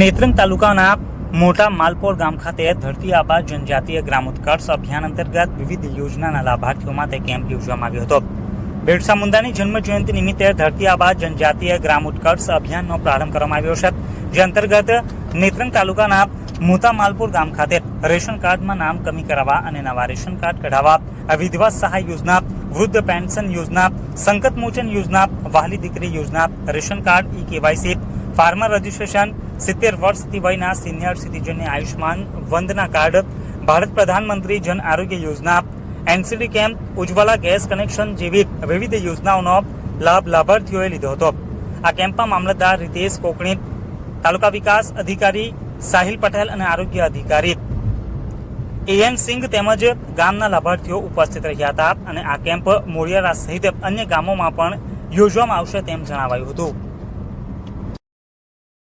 નેત્રંગ તાલુકાના મોટા માલપોર ગામ ખાતે ધરતી આબા જનજાતીય ગ્રામ ઉત્કર્ષ અભિયાન અંતર્ગત વિવિધ યોજનાના લાભાર્થીઓ માટે કેમ્પ યોજવામાં આવ્યો હતો. બિરસા મુંડાની જન્મ જયંતિ નિમિત્તે ધરતી આબા જનજાતીય ગ્રામ ઉત્કર્ષ અભિયાનનો પ્રારંભ કરવામાં આવ્યો છે. જે અંતર્ગત નેત્રંગ તાલુકાના મોટા માલપુર ગામ ખાતે રેશન કાર્ડમાં નામ કમી કરાવવા અને નવા રેશન કાર્ડ કઢાવવા વિધવા સહાય યોજના, વૃદ્ધ પેન્શન યોજના, સંકટ મોચન યોજના, Vahali Dikri Yojana, ration card, E KYC, farmer registration સિત્તેર વર્ષથી વયના senior સિટીઝનને Ayushman Vandana card, Bharat Pradhanmantri Jan Arogya Yojana, NCD camp, Ujjwala gas connection જેવી વિવિધ યોજનાઓનો લાભ લાભાર્થીઓએ લીધો હતો. આ કેમ્પમાં મામલતદાર રીતેશ કોકણી, તાલુકા વિકાસ અધિકારી સાહિલ પટેલ અને આરોગ્ય અધિકારી એએન સિંઘ તેમજ ગામના લાભાર્થીઓ ઉપસ્થિત રહ્યા હતા અને આ કેમ્પ મોડિયારા સહિત અન્ય ગામોમાં પણ યોજવામાં આવશે તેમ જણાવાયું હતું.